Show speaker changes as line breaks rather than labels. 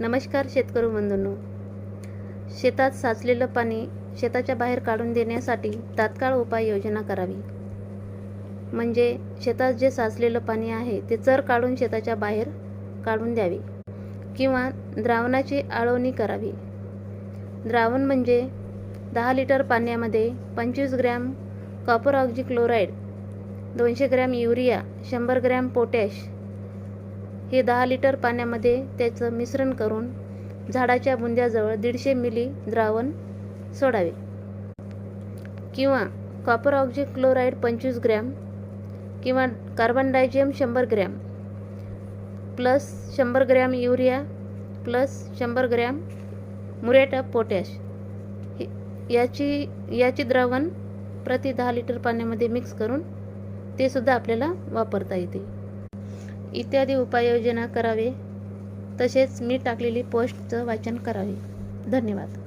नमस्कार शेतकरी बंधूंनो. शेतात साचलेलं पाणी शेताच्या बाहेर काढून देण्यासाठी तात्काळ उपाययोजना करावी. म्हणजे शेतात जे साचलेलं पाणी आहे ते चर काढून शेताच्या बाहेर काढून द्यावे. किंवा द्रावणाची आळवणी करावी. द्रावण म्हणजे दहा लिटर पाण्यामध्ये पंचवीस ग्रॅम कॉपर ऑक्झिक्लोराईड दोनशे ग्रॅम युरिया शंभर ग्रॅम पोटॅश हे दहा लिटर पाण्यामध्ये त्याचं मिश्रण करून झाडाच्या बुंद्याजवळ दीडशे मिली द्रावण सोडावे. किंवा कॉपर ऑक्झिक्लोराईड पंचवीस ग्रॅम किंवा कार्बन डायजियम शंभर ग्रॅम प्लस शंभर ग्रॅम युरिया प्लस शंभर ग्रॅम मुरेट ऑफ पोटॅश याची याची द्रावण प्रति दहा लिटर पाण्यामध्ये मिक्स करून ते सुद्धा आपल्याला वापरता येते. इत्यादी उपाययोजना करावे. तसेच मी टाकलेली पोस्टचं वाचन करावे. धन्यवाद.